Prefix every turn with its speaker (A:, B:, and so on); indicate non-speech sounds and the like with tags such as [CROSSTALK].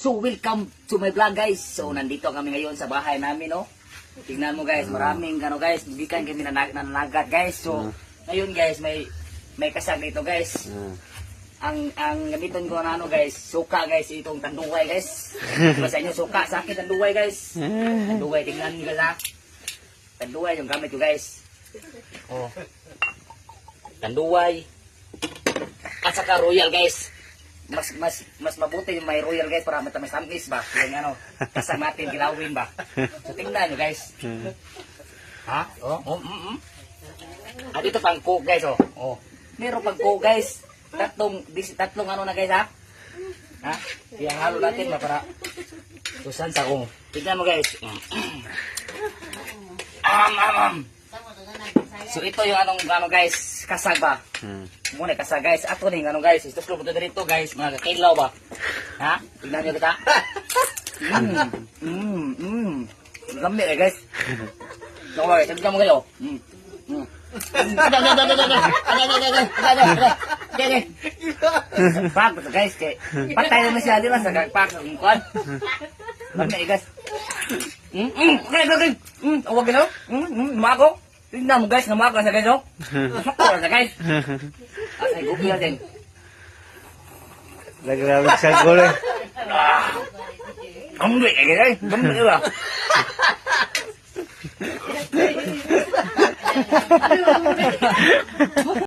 A: So, welcome to my vlog guys. So, nandito kami ngayon sa bahay namin, no? Tingnan mo guys, maraming ano guys, bibikan kami nanag nananagat guys. So, ngayon guys, may may kasag dito guys. Ang ang gamiton ko na ano guys, suka guys, itong tanduway guys. [LAUGHS] Basta inyo suka, sa akin tanduway guys. Tanduway, tingnan nyo guys ha. Tanduway yung gamit ko guys. Oh. Tanduway. At saka royal guys. Mas mas mas mabuti yung may royal guys para matamis tamis ba? Yung ano, kasang natin kilawin ba? So tingnan nyo guys. Ha? Oh, oh, mm, mm. At ito pang coke guys oh. Oh. Meron pang coke guys. Tatlong dis, tatlong ano na guys ha? Ha? Kaya halo natin ba para susan sa kong. Tingnan mo guys. [CLEARS THROAT] Am am am. So ito yung anong ano guys, kasaba. Hmm. Muna kasa guys, ato ning ano guys, ito ko dito dito guys, mga kailaw ba. Ha? Tingnan niyo kita. mm, mm, mm. Lambe eh guys. No worry, tingnan mo kayo. Mm. Mm. Pak, guys, kay patay na siya di ba sa pak ng kon. Lambe eh, guys. Mm, mm, okay, okay. Mm, awag na. Mm, hmm. mago. Tingnan mo guys, namakas na guys, oh. Namakas na guys. At ay gupi natin.
B: Nagrabe sa gulo.
A: Ang gulo, eh guys. không ka ba? Ha ha ha ha.